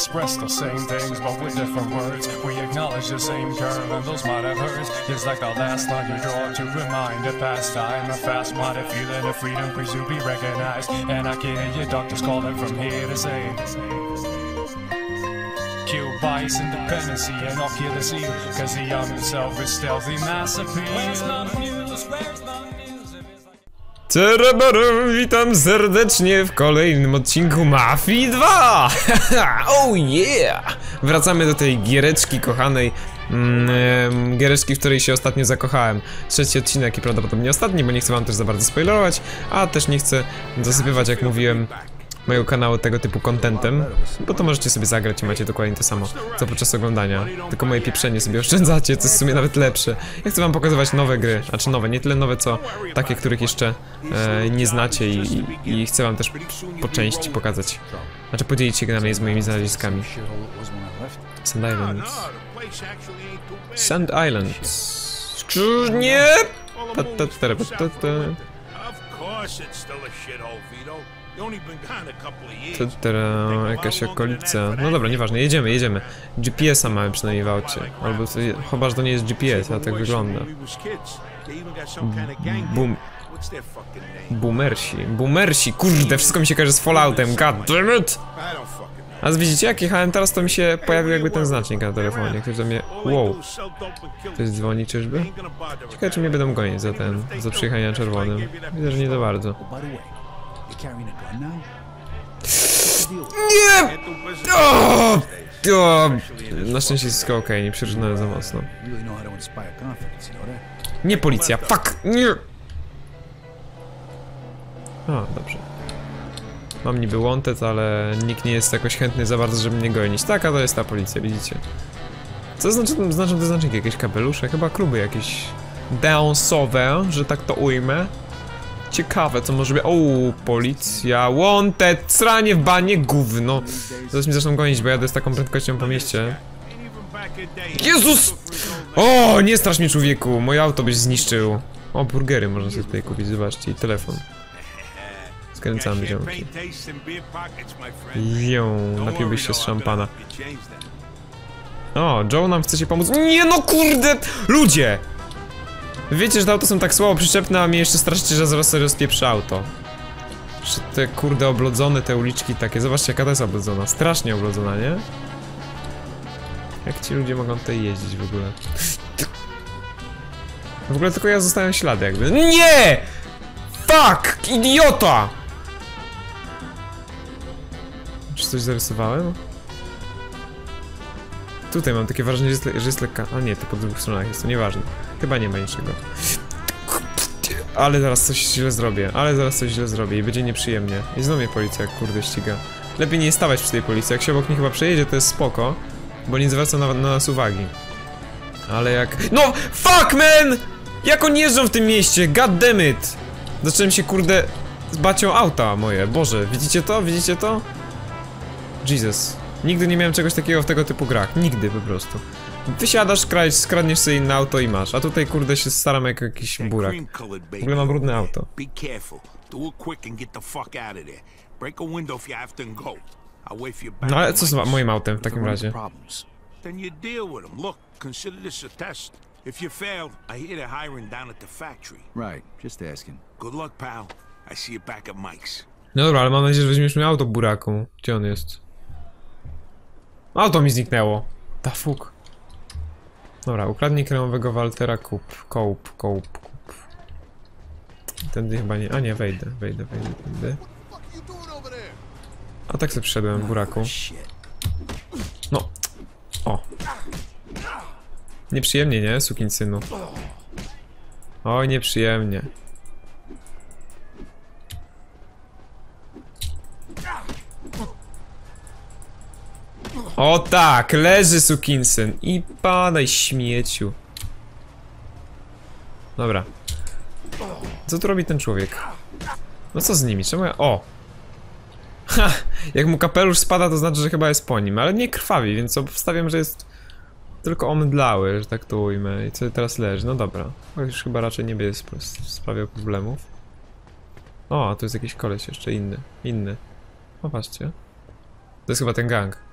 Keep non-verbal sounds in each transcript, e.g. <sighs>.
express the same things, but with different words. We acknowledge the same curve, and those might have hurt. Just like the last line you draw to remind a past time, a fast minded feeling of freedom, please to be recognized. And I can hear your doctors calling from here to say. Kill independency, and I'll kill seal. Cause the young himself is stealthy mass appeal. Where's Cereberu, witam serdecznie w kolejnym odcinku Mafii 2! <laughs> oh yeah! Wracamy do tej giereczki kochanej. Mm, giereczki, w której się ostatnio zakochałem. Trzeci odcinek i prawdopodobnie ostatni, bo nie chcę wam też za bardzo spoilerować, a też nie chcę zasypywać, jak mówiłem, mojego kanału tego typu contentem, bo to możecie sobie zagrać i macie dokładnie to samo, co podczas oglądania. Tylko moje pieprzenie sobie oszczędzacie, co jest w sumie nawet lepsze. Ja chcę wam pokazywać nowe gry, znaczy nowe, nie tyle nowe, co takie, których jeszcze e, nie znacie i, i, chcę wam też po części pokazać. Znaczy podzielić się grami z moimi znaleziskami. Sand Islands. Sand Islands. Czy nie? Ta, ta, ta, ta. A a of Ta, years. ta, jakaś okolica. No dobra, nieważne, jedziemy, jedziemy. GPS-a mamy przynajmniej w aucie. Albo to, chyba, że to nie jest GPS, a tak wygląda. Boom. Boomersi. Boomersi, kurde, wszystko mi się kojarzy z Falloutem, god damn it! A widzicie, jak jechałem teraz, to mi się pojawił jakby ten znacznik na telefonie. Ktoś do mnie... Wow, ktoś dzwoni czyżby? Ciekawe, czy mnie będą gonić za ten, za przyjechanie na czerwonym. Widzę, że nie za bardzo. Nie! O! O! Na szczęście wszystko okej, nie przeżynałem za mocno. Nie policja, fuck! Nie! A, dobrze. Mam niby wanted, ale nikt nie jest jakoś chętny za bardzo, żeby mnie gonić. Taka to jest ta policja, widzicie. Co znaczy, znaczą te znaczniki? Jakieś kapelusze? Chyba kluby jakieś dance'owe, że tak to ujmę. Ciekawe, co może być. O, policja, wanted, sranie w banie, gówno. Zaraz mnie zaczną gonić, bo jadę z taką prędkością po mieście. Jezus! O, nie strasz mnie człowieku, moje auto byś zniszczył. O, burgery można sobie tutaj kupić, zobaczcie, i telefon. Skręcamy ziomki. Ją, napiłbyś się z szampana. O, Joe nam chce się pomóc. Nie no kurde! Ludzie! Wiecie, że te auto są tak słabo przyczepne, a mnie jeszcze straszycie, że zaraz sobie rozpieprzy auto. Że te kurde oblodzone, te uliczki takie. Zobaczcie jaka to jest oblodzona. Strasznie oblodzona, nie? Jak ci ludzie mogą tutaj jeździć w ogóle? W ogóle tylko ja zostałem ślady jakby. Nie! Fuck! Idiota! Czy coś zarysowałem? Tutaj mam takie wrażenie, że jest, że jest lekka. A nie, to po dwóch stronach jest, to nieważne. Chyba nie ma niczego. Ale zaraz coś źle zrobię, ale zaraz coś źle zrobię i będzie nieprzyjemnie. I znowu mnie policja kurde ściga. Lepiej nie stawać przy tej policji, jak się obok mnie chyba przejedzie to jest spoko, bo nie zwraca na, na nas uwagi. Ale jak... No! Fuck man! Jak oni jeżdżą w tym mieście? God damn it! Zacząłem się kurde z bacią auta moje, boże, widzicie to? Widzicie to? Jesus. Nigdy nie miałem czegoś takiego w tego typu grach, nigdy po prostu. Wysiadasz, kraj, skradniesz sobie inne auto i masz, a tutaj kurde się staram jak jakiś burak. W ogóle mam brudne auto. No ale co z moim autem w takim razie? If you fail, I hear they're hiring down at the factory. Right, just asking. Good luck, pal. I see you back at Mike's. No dobra, ale mam nadzieję, że weźmiesz mi auto buraku. Gdzie on jest? Auto mi zniknęło. Da fuck. Dobra, ukradnij kremowego Waltera kup. Kołp, kołp, kup. Tędy chyba nie. A nie, wejdę, wejdę, wejdę, wejdę. A tak sobie przyszedłem, buraku. Shit. No. O. Nieprzyjemnie, nie? Sukinsynu. Oj, nieprzyjemnie. O tak, leży sukinsyn. I padaj śmieciu. Dobra. Co tu robi ten człowiek? No co z nimi? Czemu ja... O! Ha! Jak mu kapelusz spada, to znaczy, że chyba jest po nim, ale nie krwawi, więc obstawiam, że jest tylko omdlały, że tak to ujmę. I co teraz leży? No dobra. Już chyba raczej nie będzie sp- sprawiał problemów. O, a tu jest jakiś koleś jeszcze inny. Inny. O, patrzcie. To jest chyba ten gang.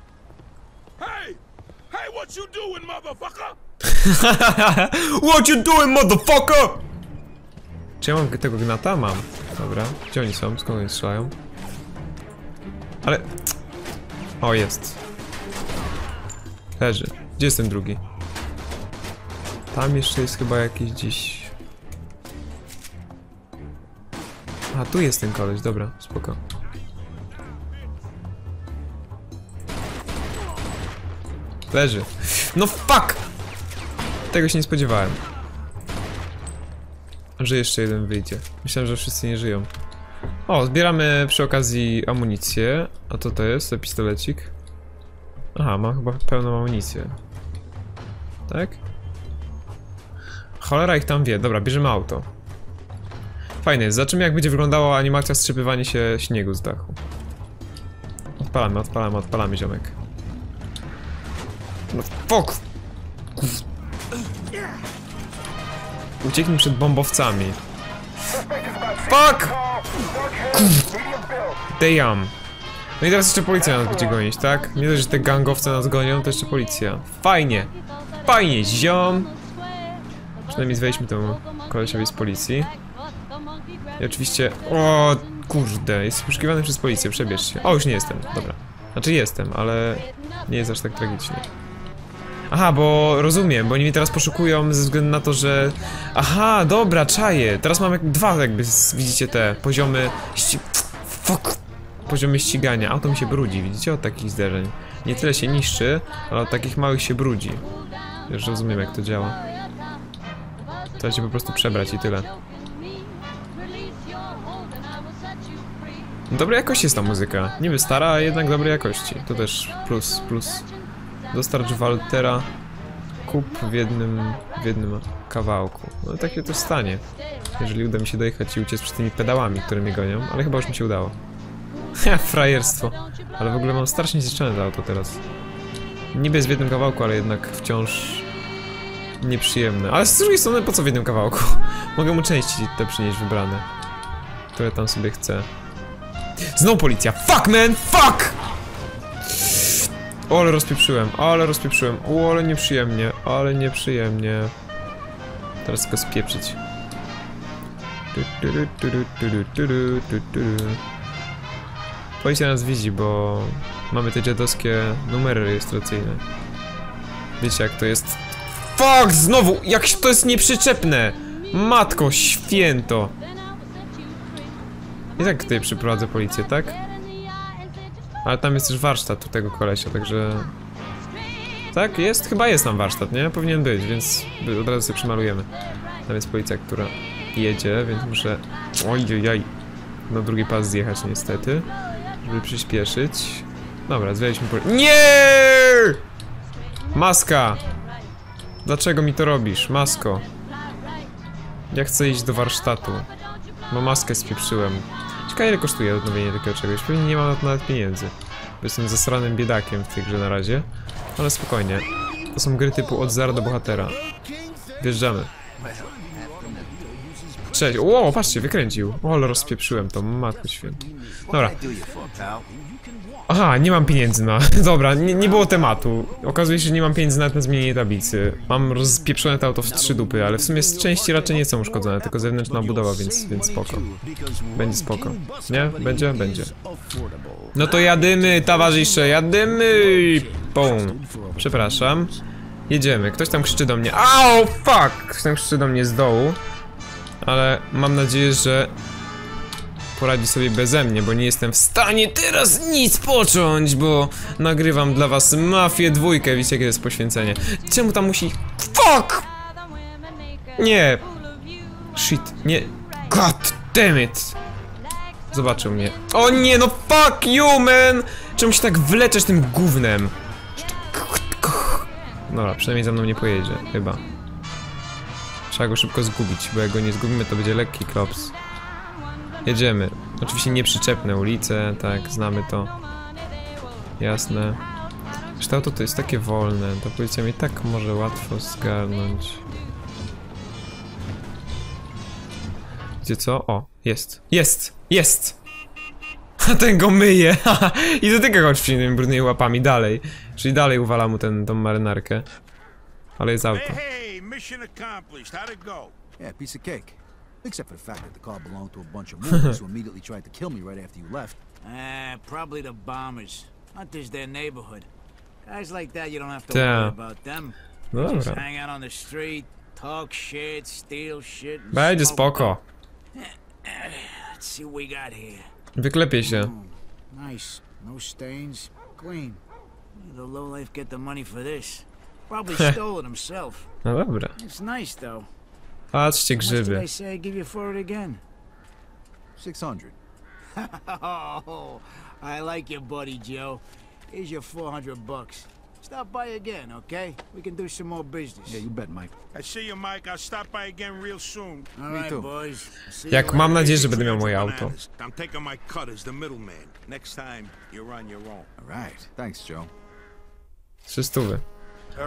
What you doing, motherfucker? <laughs> What you doing, motherfucker? Czy ja mam tego gnata? Mam. Dobra. Gdzie oni są? Skąd oni strzelają? Ale... O, jest. Leży. Gdzie jest ten drugi? Tam jeszcze jest chyba jakiś gdzieś... A, tu jest ten koleś, dobra, spoko. Leży. No fuck! Tego się nie spodziewałem. Że jeszcze jeden wyjdzie. Myślałem, że wszyscy nie żyją. O, zbieramy przy okazji amunicję. A to to jest? To pistolecik? Aha, mam chyba pełną amunicję. Tak? Cholera ich tam wie. Dobra, bierzemy auto. Fajne jest. Zobaczymy jak będzie wyglądała animacja wstrzepywania się śniegu z dachu. Odpalamy, odpalamy, odpalamy ziomek. Fuck! Ucieknij przed bombowcami. Fuck! Damn. No i teraz jeszcze policja nas będzie gonić, tak? Nie dość, że te gangowce nas gonią, to jeszcze policja. Fajnie. Fajnie, ziom. Przynajmniej zwaliśmy temu kolesiowi z policji. I oczywiście... O, kurde, jest poszukiwany przez policję, przebierz się. O, już nie jestem, dobra. Znaczy jestem, ale nie jest aż tak tragicznie. Aha, bo rozumiem, bo oni mnie teraz poszukują ze względu na to, że... Aha, dobra, czaję. Teraz mam jak dwa jakby, widzicie te poziomy... Fuck! Poziomy ścigania. Auto mi się brudzi, widzicie? Od takich zderzeń. Nie tyle się niszczy, ale od takich małych się brudzi. Już rozumiem jak to działa. Trzeba się po prostu przebrać i tyle. Dobrej jakości jest ta muzyka. Niby stara, a jednak dobrej jakości. To też plus, plus. Dostarcz Waltera kup w jednym, w jednym kawałku. No tak się też stanie. Jeżeli uda mi się dojechać i uciec przed tymi pedałami, które mnie gonią, ale chyba już mi się udało. <laughs> Ha, frajerstwo. Ale w ogóle mam strasznie zniszczone to auto teraz. Niby jest w jednym kawałku, ale jednak wciąż nieprzyjemne. Ale z drugiej strony, po co w jednym kawałku? <laughs> Mogę mu części te przynieść wybrane. Które tam sobie chcę. Znowu policja. Fuck, man! Fuck! O, ale rozpieprzyłem, ale rozpieprzyłem. O, ale nieprzyjemnie, ale nieprzyjemnie. Teraz go spieprzyć. Policja nas widzi, bo mamy te dziadowskie numery rejestracyjne. Wiecie jak to jest? Fuck! Znowu! Jak to jest nieprzyczepne! Matko święto! I tak tutaj przyprowadzę policję, tak? Ale tam jest też warsztat u tego kolesia, także... Tak, jest? Chyba jest tam warsztat, nie? Powinien być, więc od razu sobie przymalujemy. Tam jest policja, która jedzie, więc muszę... Oj, oj, oj. Na drugi pas zjechać niestety, żeby przyspieszyć. Dobra, zwialiśmy poli... Nie! Maska! Dlaczego mi to robisz, masko? Ja chcę iść do warsztatu. Bo maskę spieprzyłem. Ciekawe ile kosztuje odnowienie takiego czegoś. Pewnie nie mam na to nawet pieniędzy. Bo jestem zasranym biedakiem w tej grze na razie. Ale spokojnie. To są gry typu od zera do bohatera. Wjeżdżamy. Cześć. Ło, patrzcie, wykręcił. O, rozpieprzyłem to, matko święta. Dobra. Aha, nie mam pieniędzy na... <laughs> Dobra, nie, nie było tematu. Okazuje się, że nie mam pieniędzy nawet na zmienienie tablicy. Mam rozpieprzone to auto w trzy dupy, ale w sumie z części raczej nie są uszkodzone, tylko zewnętrzna budowa, więc, więc spoko. Będzie spoko. Nie? Będzie? Będzie. No to jadymy, towarzysze, jadymy! Pum. Przepraszam. Jedziemy. Ktoś tam krzyczy do mnie. Au, fuck! Ktoś tam krzyczy do mnie z dołu. Ale mam nadzieję, że poradzi sobie beze mnie, bo nie jestem w stanie teraz nic począć, bo nagrywam dla was Mafię dwójkę, wiecie jakie jest poświęcenie. Czemu tam musi... Fuck! Nie. Shit, nie. God damn it! Zobaczył mnie. O nie, no fuck you, man! Czemu się tak wleczesz tym gównem? Dobra, przynajmniej za mną nie pojedzie, chyba. Trzeba go szybko zgubić, bo jak go nie zgubimy, to będzie lekki klops. Jedziemy. Oczywiście nieprzyczepne ulice, tak, znamy to. Jasne. Zresztą to, to jest takie wolne, ta policja mnie tak może łatwo zgarnąć. Gdzie co? O, jest. Jest! Jest! A <laughs> ten go myje. <laughs> I dotyka go oczywiście brudnymi łapami dalej. Czyli dalej uwala mu ten, tą marynarkę. Ale jest auto. Hey, hey, mission accomplished. How'd it go? Yeah, piece of cake. Except for the fact that the car belonged to a bunch of movers <laughs> who immediately tried to kill me right after you left. Ah, probably the bombers. Hunter's their neighborhood. Guys like that, you don't have to Yeah. worry about them. No just dobra. hang out on the street, talk shit, steal shit. and Będzie smoke spoko. <sighs> Let's see what we got here. Wyklepie się. Nice. No stains. Clean. Where did the lowlife get the money for this? Probably <laughs> stole it himself. No dobra. It's nice though. Oh, Patrzcie How much did. I say I give you for it again? 600. <laughs> Oh, I like you, buddy Joe. Here's your 400 bucks. Stop by again, okay? We can do some more business. Yeah, you bet, Mike. I see you, Mike. I'll stop by again real soon. All Me right, too. boys. See Jak you mam later. nadzieję, że będę miał moje auto. I'm taking my cut as the middleman. Next time, you're on your own. All right. Thanks, Joe. Trzy stówy.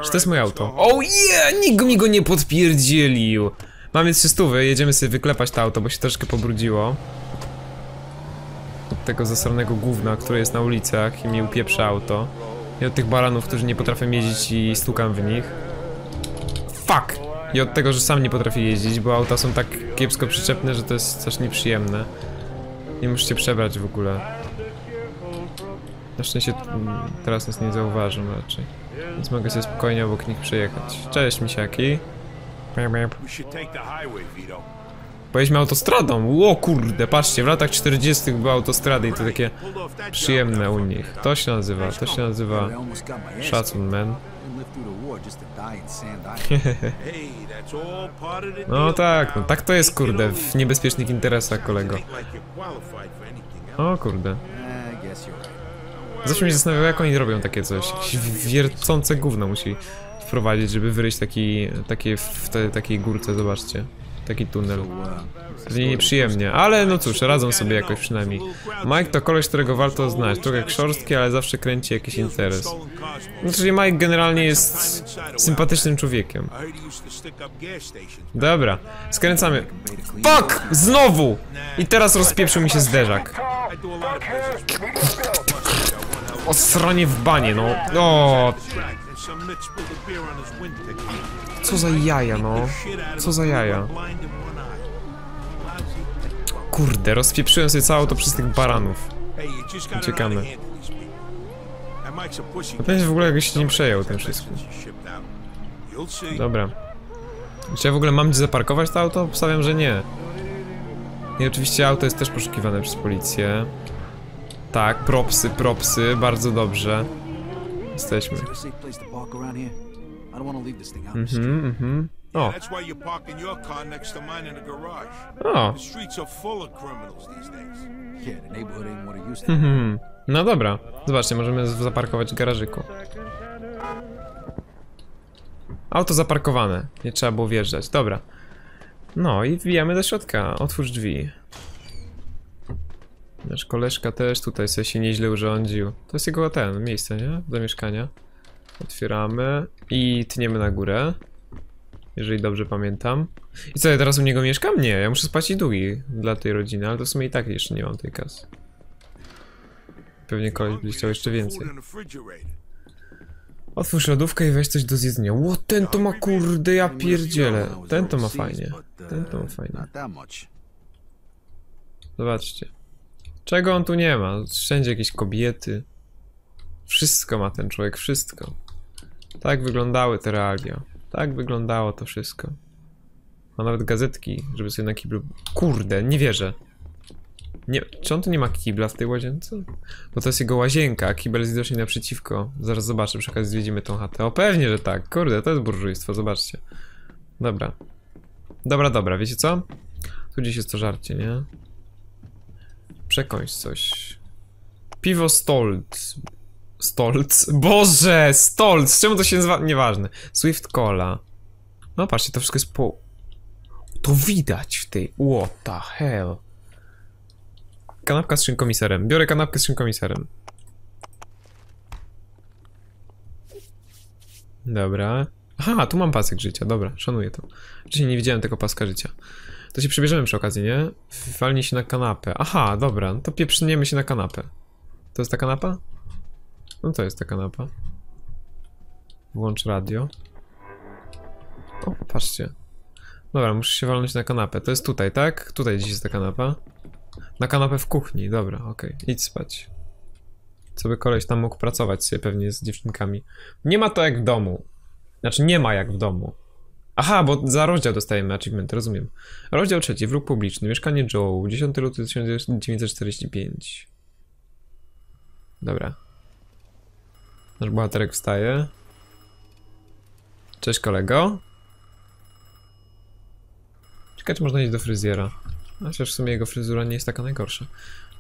Czy to jest moje auto? home. Oh yeah! Nikt mi go nie podpierdzielił! Trzy stówy, jedziemy sobie wyklepać to auto, bo się troszkę pobrudziło. Od tego zasranego gówna, które jest na ulicach i mi upieprza auto. I od tych baranów, którzy nie potrafią jeździć i stukam w nich. Fuck! I od tego, że sam nie potrafię jeździć, bo auta są tak kiepsko przyczepne, że to jest coś nieprzyjemne. Nie muszę się przebrać w ogóle. Na szczęście mm, teraz nas nie zauważą raczej. Więc mogę sobie spokojnie obok nich przejechać. Cześć, misiaki. Pojedźmy autostradą. O kurde, patrzcie, w latach 40. były autostrady i to takie przyjemne u nich. To się nazywa, to się nazywa szacun, man. <laughs> No tak, no tak to jest kurde, w niebezpiecznych interesach kolego. O kurde. Zawsze mnie zastanawiało, jak oni robią takie coś. Jakieś wiercące gówno musi wprowadzić, żeby wyryć taki, takie w te, takiej górce, zobaczcie. Taki tunel. Pewnie nieprzyjemnie, ale no cóż, radzą sobie jakoś przynajmniej. Mike to koleś, którego warto znać. Trochę kszorstki, ale zawsze kręci jakiś interes. No, czyli Mike generalnie jest sympatycznym człowiekiem. Dobra, skręcamy. Fuck! Znowu! I teraz rozpieprzył mi się zderzak. O stronie w banie, no. O, ticket. co za jaja, no. Co za jaja. Kurde, rozpieprzyłem sobie całe to przez tych baranów. Uciekamy. a. No pewnie w ogóle jakoś nie przejął tym wszystkim. Dobra. Czy ja w ogóle mam gdzie zaparkować to auto? Obstawiam, że nie. I oczywiście auto jest też poszukiwane przez policję. Tak, propsy, propsy, bardzo dobrze. Jesteśmy. Mhm, mhm. O, o. Mhm. No dobra. Zobaczcie, możemy zaparkować w garażyku. Auto zaparkowane. Nie trzeba było wjeżdżać. Dobra. No i wbijamy do środka. Otwórz drzwi. Nasz koleżka też tutaj sobie się nieźle urządził. To jest jego ten, miejsce, nie? Do mieszkania. Otwieramy i tniemy na górę. Jeżeli dobrze pamiętam. I co, ja teraz u niego mieszkam? Nie, ja muszę spłacić długi dla tej rodziny, ale to w sumie i tak jeszcze nie mam tej kasy. Pewnie koleś będzie chciał jeszcze więcej. Otwórz lodówkę i weź coś do zjedzenia. Ło, ten to ma kurde, ja pierdzielę. Ten to ma fajnie. Ten to ma fajnie. Zobaczcie. Czego on tu nie ma? Wszędzie jakieś kobiety. Wszystko ma ten człowiek, wszystko. Tak wyglądały te realia. Tak wyglądało to wszystko. Ma nawet gazetki, żeby sobie na kiblu... Kurde, nie wierzę. Nie, czy on tu nie ma kibla w tej łazience? Bo to jest jego łazienka, a kibel jest widocznie naprzeciwko. Zaraz zobaczę, przy okazji zwiedzimy tą chatę. O, pewnie, że tak. Kurde, to jest burżujstwo, zobaczcie. Dobra. Dobra, dobra, wiecie co? Tu gdzieś jest to żarcie, nie? Przekąś coś. Piwo Stolz. Stolz? Boże, Stolz! Czemu to się nazywa? Nieważne. Swift Cola. No patrzcie, to wszystko jest po... To widać w tej... What the hell? Kanapka z szynką i serem. Biorę kanapkę z szynką i serem. Dobra. Aha, tu mam pasek życia, dobra, szanuję to. Wcześniej nie widziałem tego paska życia. To się przebierzemy przy okazji, nie? Walnij się na kanapę. Aha, dobra, no to pieprzniemy się na kanapę. To jest ta kanapa? No to jest ta kanapa. Włącz radio. O, patrzcie. Dobra, muszę się walnąć na kanapę. To jest tutaj, tak? Tutaj gdzieś jest ta kanapa. Na kanapę w kuchni, dobra, okej. Idź spać. Co by koleś tam mógł pracować sobie pewnie z dziewczynkami. Nie ma to jak w domu. Znaczy nie ma jak w domu. Aha, bo za rozdział dostajemy achievement, rozumiem. Rozdział trzeci, wróg publiczny, mieszkanie Joe, 10 luty 1945. Dobra. Nasz bohaterek wstaje. Cześć kolego. Czy można iść do fryzjera. Chociaż w sumie jego fryzura nie jest taka najgorsza.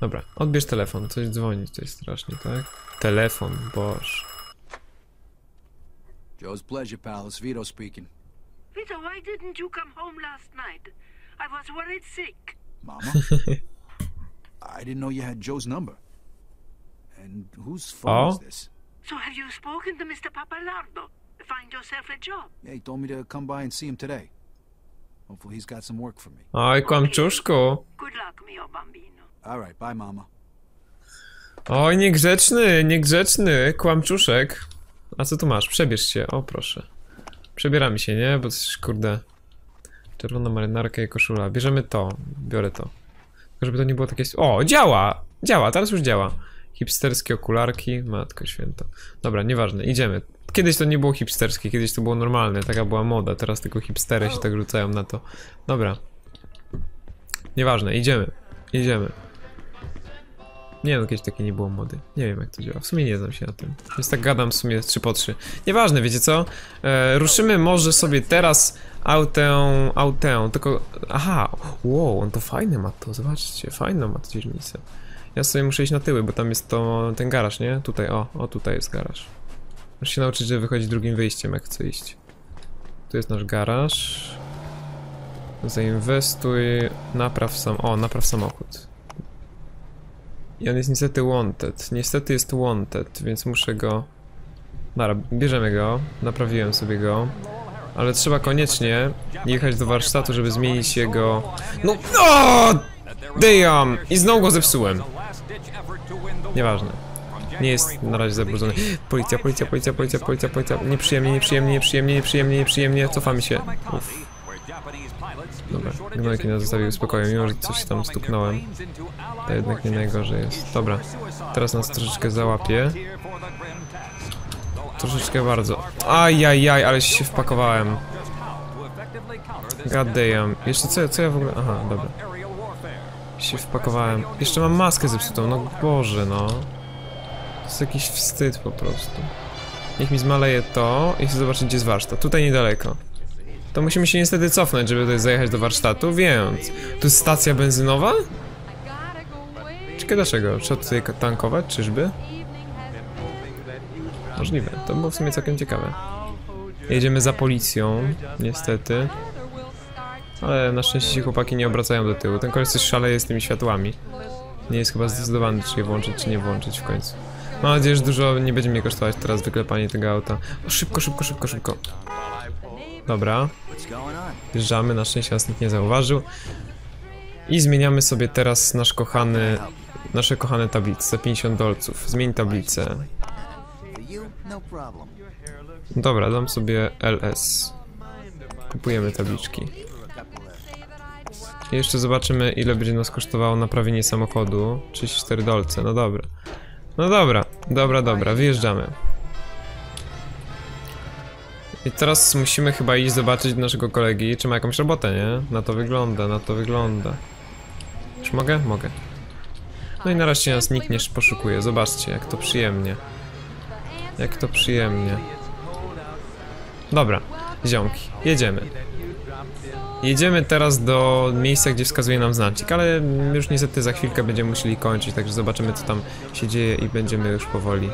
Dobra, odbierz telefon, coś dzwoni tutaj strasznie, tak? Telefon, boż. Joe's pleasure, pal. It's Vito speaking. Vito, why didn't you come home last night? I was worried sick. Mama? <laughs> I didn't know you had Joe's number. And whose phone is Oh? this? So have you spoken to Mr. Papalardo? Find yourself a job. Yeah, he told me to come by and see him today. Hopefully he's got some work for me. Oj, kłamczuszku. Good luck, mio bambino. All right, bye, Mama. Oj, niegrzeczny, niegrzeczny, kłamczuszek. A co tu masz? Przebierz się, o proszę. Przebieramy się, nie? Bo coś, kurde... Czerwona marynarka i koszula. Bierzemy to, biorę to. Tylko żeby to nie było takie... O, działa! Działa, teraz już działa. Hipsterskie okularki, matko święta. Dobra, nieważne, idziemy. Kiedyś to nie było hipsterskie, kiedyś to było normalne, taka była moda, teraz tylko hipstery się tak rzucają na to. Dobra. Nieważne, idziemy. Idziemy. Nie no, kiedyś takie nie było mody. Nie wiem jak to działa. W sumie nie znam się na tym. Więc tak gadam w sumie 3 po 3. Nieważne, wiecie co? E, ruszymy może sobie teraz autę, autę, tylko... Aha, wow, on to fajne ma to, zobaczcie, fajną ma to dzielnicę. Ja sobie muszę iść na tyły, bo tam jest to, ten garaż, nie? Tutaj, o, o tutaj jest garaż. Muszę się nauczyć, żeby wychodzić drugim wyjściem, jak chcę iść. Tu jest nasz garaż. Zainwestuj, napraw sam, o, napraw samochód. I on jest niestety wanted. Niestety jest wanted, więc muszę go... Dobra, bierzemy go. Naprawiłem sobie go. Ale trzeba koniecznie jechać do warsztatu, żeby zmienić jego... No... O! Damn! I znowu go zepsułem. Nieważne. Nie jest na razie zabrudzony. Policja, policja, policja, policja, policja, policja. Nieprzyjemnie, nieprzyjemnie, nieprzyjemnie, nieprzyjemnie, nieprzyjemnie. Cofamy się. Uff. Dobra, gnojki nas zostawiły spokoju, mimo że coś tam stuknąłem. To jednak nie najgorzej jest. Dobra, teraz nas troszeczkę załapie. Troszeczkę bardzo. Ajajaj, ale się wpakowałem. God damn. Jeszcze co, co ja w ogóle... Aha, dobra. Się wpakowałem. Jeszcze mam maskę zepsutą, no Boże, no. To jest jakiś wstyd po prostu. Niech mi zmaleje to i chcę zobaczyć, gdzie jest warsztat. Tutaj niedaleko. To musimy się niestety cofnąć, żeby tutaj zajechać do warsztatu, więc... Tu jest stacja benzynowa? Ciekawe dlaczego? Trzeba tutaj tankować, czyżby? Możliwe, to było w sumie całkiem ciekawe. Jedziemy za policją, niestety. Ale na szczęście się chłopaki nie obracają do tyłu. Ten koleś coś szaleje z tymi światłami. Nie jest chyba zdecydowany, czy je włączyć, czy nie włączyć w końcu. Mam nadzieję, że dużo nie będzie mnie kosztować teraz wyklepanie tego auta. O, szybko, szybko, szybko, szybko. Dobra, wjeżdżamy, na szczęście nas nikt nie zauważył. I zmieniamy sobie teraz nasz kochany, nasze kochane tablice, 50 dolców. Zmień tablicę. Dobra, dam sobie LS. Kupujemy tabliczki. Jeszcze zobaczymy ile będzie nas kosztowało naprawienie samochodu. 34 dolce, no dobra. No dobra, dobra, dobra, wyjeżdżamy. I teraz musimy chyba iść zobaczyć naszego kolegi, czy ma jakąś robotę, nie? Na to wygląda, na to wygląda. Czy mogę? Mogę. No i na razie nas nikt nie poszukuje, zobaczcie jak to przyjemnie. Jak to przyjemnie. Dobra, ziomki, jedziemy. Jedziemy teraz do miejsca, gdzie wskazuje nam znacznik, ale już niestety za chwilkę będziemy musieli kończyć, także zobaczymy co tam się dzieje i będziemy już powoli.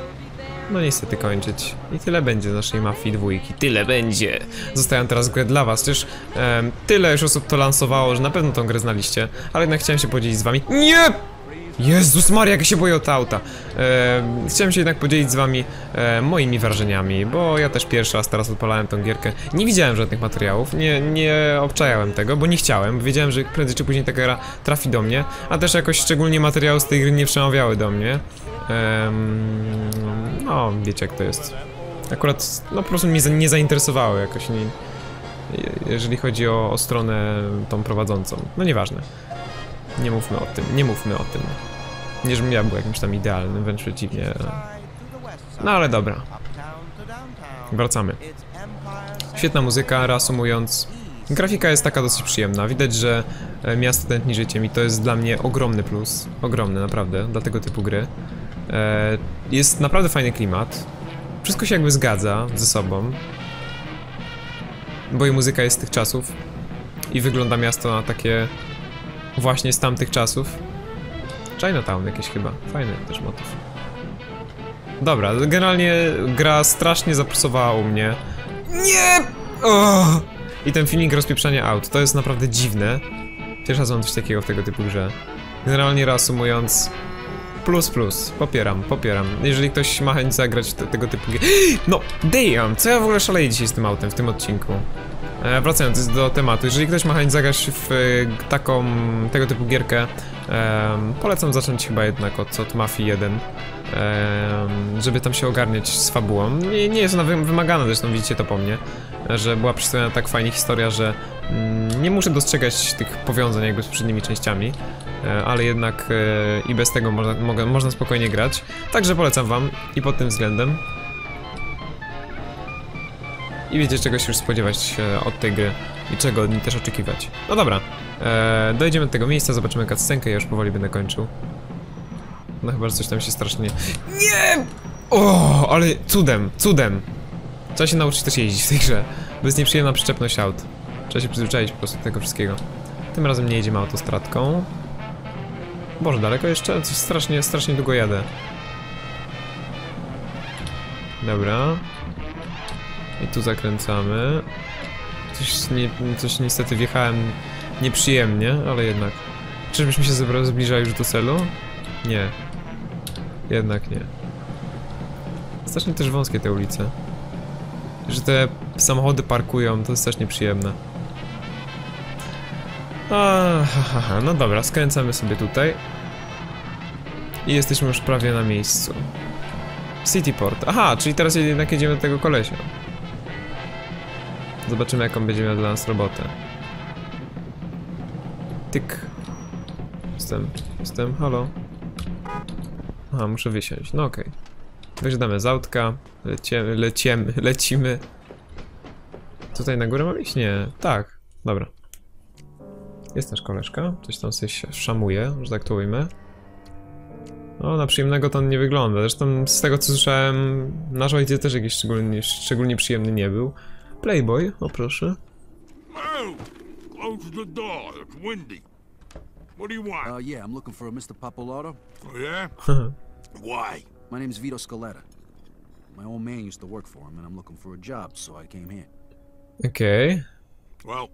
No niestety kończyć. I tyle będzie z naszej mafii dwójki. Tyle będzie! Zostawiam teraz grę dla was, chociaż em, tyle już osób to lansowało, że na pewno tą grę znaliście, ale jednak chciałem się podzielić z wami. Nie! Jezus Maria, jak ja się boję o te auta. E, chciałem się jednak podzielić z wami e, moimi wrażeniami, bo ja też pierwszy raz teraz odpalałem tą gierkę. Nie widziałem żadnych materiałów, nie, nie obczajałem tego, bo nie chciałem. Wiedziałem, że prędzej czy później ta gra trafi do mnie, a też jakoś szczególnie materiały z tej gry nie przemawiały do mnie. Em, no, wiecie jak to jest. Akurat, no po prostu mnie nie zainteresowały jakoś, nie, je- jeżeli chodzi o, o stronę tą prowadzącą. No nieważne. Nie mówmy o tym, nie mówmy o tym. Nie, żebym ja był jakimś tam idealnym, wręcz przeciwnie. No ale dobra. Wracamy. Świetna muzyka, reasumując. Grafika jest taka dosyć przyjemna. Widać, że e, miasto tętni życiem i to jest dla mnie ogromny plus. Ogromny, naprawdę, dla tego typu gry. E, Jest naprawdę fajny klimat. Wszystko się jakby zgadza ze sobą. Bo i muzyka jest z tych czasów. I wygląda miasto na takie właśnie z tamtych czasów. Chinatown jakieś chyba. Fajny też motyw. Dobra, generalnie gra strasznie zapulsowała u mnie. Nie! O! I ten feeling rozpieprzania aut, to jest naprawdę dziwne. Pierwszy raz mam coś takiego w tego typu grze. Generalnie reasumując, plus plus, popieram, popieram. Jeżeli ktoś ma chęć zagrać te, tego typu gier... <gasps> No, damn, co ja w ogóle szaleję dzisiaj z tym autem w tym odcinku? E, wracając do tematu, jeżeli ktoś ma chęć zagrać w e, taką, tego typu gierkę, em, polecam zacząć chyba jednak od, od Mafii 1, em, żeby tam się ogarniać z fabułą. Nie, nie jest ona wy- wymagana, zresztą widzicie to po mnie, że była przedstawiona tak fajnie historia, że mm, nie muszę dostrzegać tych powiązań jakby z poprzednimi częściami, e, ale jednak e, i bez tego można, mogę, można spokojnie grać. Także polecam wam i pod tym względem. I wiecie czego się już spodziewać e, od tej gry i czego od niej też oczekiwać. No dobra, e, dojdziemy do tego miejsca, zobaczymy cutscenkę, ja już powoli będę kończył. No chyba, że coś tam się strasznie... Nie! O, ale cudem, cudem! Trzeba się nauczyć też jeździć w tej grze, bo jest nieprzyjemna przyczepność aut. Trzeba się przyzwyczaić po prostu do tego wszystkiego. Tym razem nie jedziemy autostradką. Boże, daleko jeszcze? Coś strasznie, strasznie długo jadę. Dobra. I tu zakręcamy. Coś, coś niestety wjechałem nieprzyjemnie, ale jednak. Czyżbyśmy się zbliżali już do celu? Nie. Jednak nie. Strasznie też wąskie te ulice. Że te samochody parkują, to jest też nieprzyjemne. A, ha, ha, ha. No dobra, skręcamy sobie tutaj. I jesteśmy już prawie na miejscu. Cityport. Aha, czyli teraz jednak jedziemy do tego kolesia. Zobaczymy jaką będzie miał dla nas robotę. Tyk. Jestem, jestem, halo. Aha, muszę wysiąść, no okej. Wysiadamy z autka, lecimy, lecimy, <laughs> lecimy. Tutaj na górę mam iść? Nie, tak, dobra. Jest nasz koleżka, coś tam sobie szamuje, że tak to ujmę. No, na przyjemnego to nie wygląda. Zresztą z tego co słyszałem, nasz ojciec też jakiś szczególnie, szczególnie przyjemny nie był. Playboy, o proszę. Move! Close the door. It's windy. What do you want? Uh, yeah, I'm looking for a Mr. Papolato. oh, yeah? <laughs> Why? My name's Vito Scaletta. My old man used to work for him, and I'm looking for a job, so I came here. Okay. Well,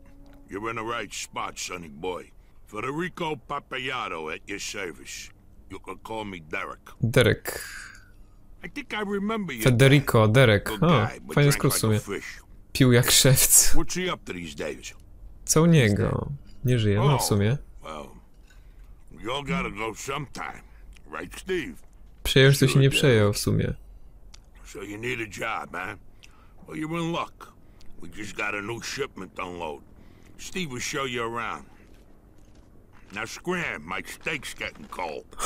you're in the right spot, sonny boy. Federico Papayato at your service. You can call me Derek. Derek. I think I remember you. Federico, Derek. Good O, guy, but fajny drank skrót w like sumie. a fish. Pił jak szewc. Co u niego? Nie żyje, no w sumie. Right, Steve? Przejął, to się nie przejął w sumie. So you need a job, man? Well, you're in luck. We just got a new shipment to unload. Steve will show you around. Now scram, my steak's getting cold.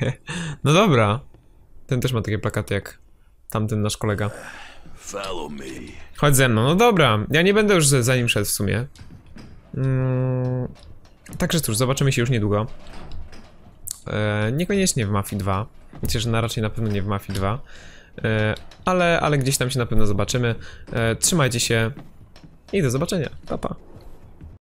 <laughs> No dobra. Ten też ma takie plakaty jak tamten nasz kolega. Chodź ze mną, no dobra. Ja nie będę już za nim szedł w sumie. Mm, także cóż, zobaczymy się już niedługo. E, niekoniecznie w Mafii 2. Myślę, że na raczej na pewno nie w Mafii 2. E, ale, ale gdzieś tam się na pewno zobaczymy. E, trzymajcie się i do zobaczenia. Pa, pa.